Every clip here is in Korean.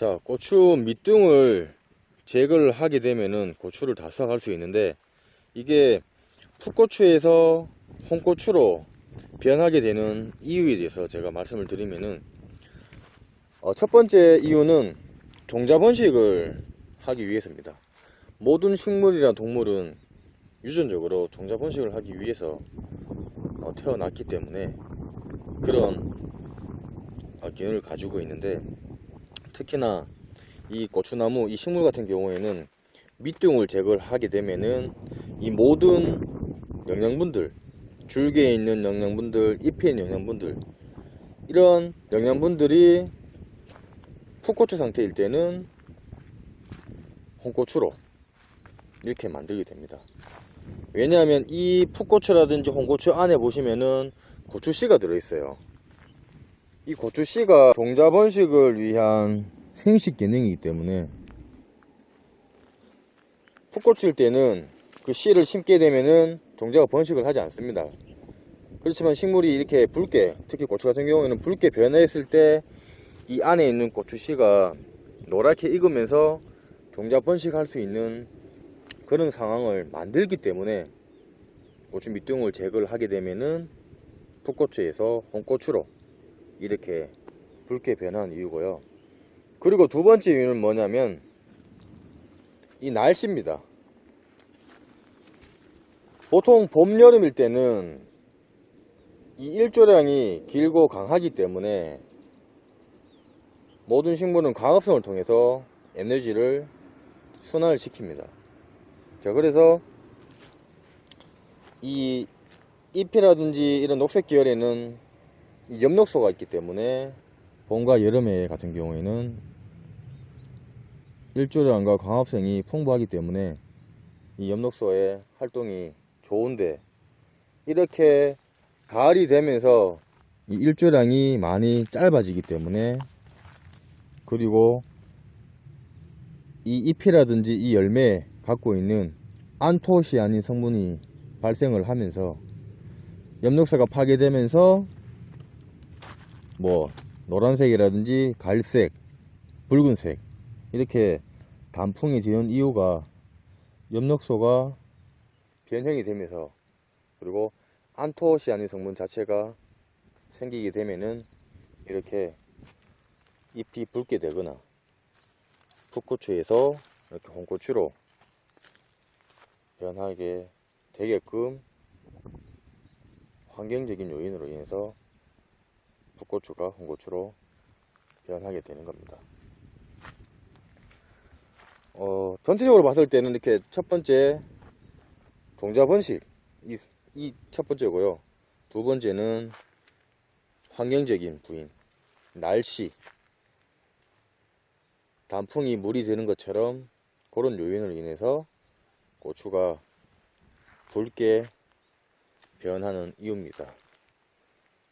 자, 고추 밑둥을 제거를 하게 되면은 고추를 다 수확할 수 있는데 이게 풋고추에서 홍고추로 변하게 되는 이유에 대해서 제가 말씀을 드리면은 어, 첫 번째 이유는 종자 번식을 하기 위해서입니다. 모든 식물이나 동물은 유전적으로 종자 번식을 하기 위해서 어, 태어났기 때문에 그런 어, 기운을 가지고 있는데 특히나 이 고추나무, 이 식물 같은 경우에는 밑둥을 제거를 하게 되면은 이 모든 영양분들, 줄기에 있는 영양분들, 잎에 있는 영양분들, 이런 영양분들이 풋고추 상태일 때는 홍고추로 이렇게 만들게 됩니다. 왜냐하면 이 풋고추라든지 홍고추 안에 보시면은 고추씨가 들어있어요. 이 고추씨가 종자 번식을 위한 생식 기능이기 때문에 풋고추일 때는 그 씨를 심게 되면은 종자가 번식을 하지 않습니다. 그렇지만 식물이 이렇게 붉게, 특히 고추 같은 경우에는 붉게 변했을 때 이 안에 있는 고추씨가 노랗게 익으면서 종자 번식할 수 있는 그런 상황을 만들기 때문에 고추 밑둥을 제거를 하게 되면은 풋고추에서 홍고추로 이렇게 붉게 변한 이유고요. 그리고 두 번째 이유는 뭐냐면 이 날씨입니다. 보통 봄, 여름일 때는 이 일조량이 길고 강하기 때문에 모든 식물은 광합성을 통해서 에너지를 순환을 시킵니다. 자, 그래서 이 잎이라든지 이런 녹색 계열에는 이 엽록소가 있기 때문에 봄과 여름에 같은 경우에는 일조량과 광합성이 풍부하기 때문에 이 엽록소의 활동이 좋은데 이렇게 가을이 되면서 이 일조량이 많이 짧아지기 때문에 그리고 이 잎이라든지 이 열매에 갖고 있는 안토시아닌 성분이 발생을 하면서 엽록소가 파괴되면서 뭐 노란색이라든지 갈색, 붉은색 이렇게 단풍이 지는 이유가 엽록소가 변형이 되면서 그리고 안토시아닌 성분 자체가 생기게 되면은 이렇게 잎이 붉게 되거나 풋고추에서 이렇게 홍고추로 변하게 되게끔 환경적인 요인으로 인해서 풋고추가 홍고추로 변하게 되는 겁니다. 어, 전체적으로 봤을 때는 이렇게 첫 번째 종자 번식 이, 이첫 번째고요. 두 번째는 환경적인 부인 날씨 단풍이 물이 되는 것처럼 그런 요인으로 인해서 고추가 붉게 변하는 이유입니다.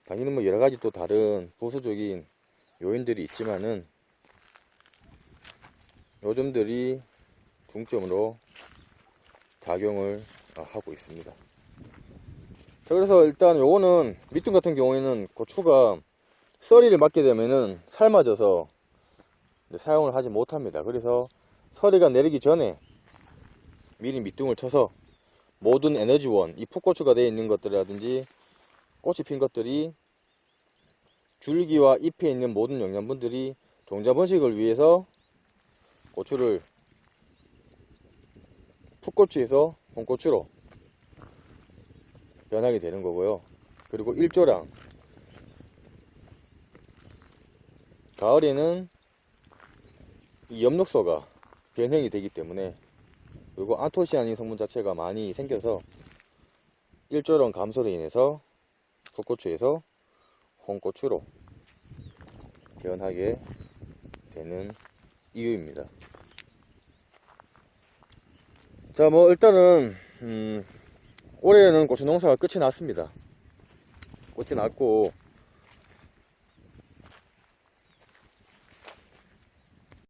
당연히 뭐 여러 가지 또 다른 부수적인 요인들이 있지만은 요점들이 중점으로 작용을 어, 하고 있습니다. 자, 그래서 일단 요거는 밑둥 같은 경우에는 고추가 썰이를 맞게 되면은 삶아져서 사용을 하지 못합니다. 그래서 서리가 내리기 전에 미리 밑둥을 쳐서 모든 에너지원, 이 풋고추가 되어 있는 것들이라든지 꽃이 핀 것들이 줄기와 잎에 있는 모든 영양분들이 종자 번식을 위해서 고추를 풋고추에서 홍고추로 변하게 되는 거고요. 그리고 일조량 가을에는 이 엽록소가 변형이 되기 때문에 그리고 안토시아닌 성분 자체가 많이 생겨서 일조량 감소로 인해서 풋고추에서 홍고추로 변하게 되는 이유입니다. 자, 뭐 일단은 음, 올해는 고추 농사가 끝이 났습니다. 끝이 났고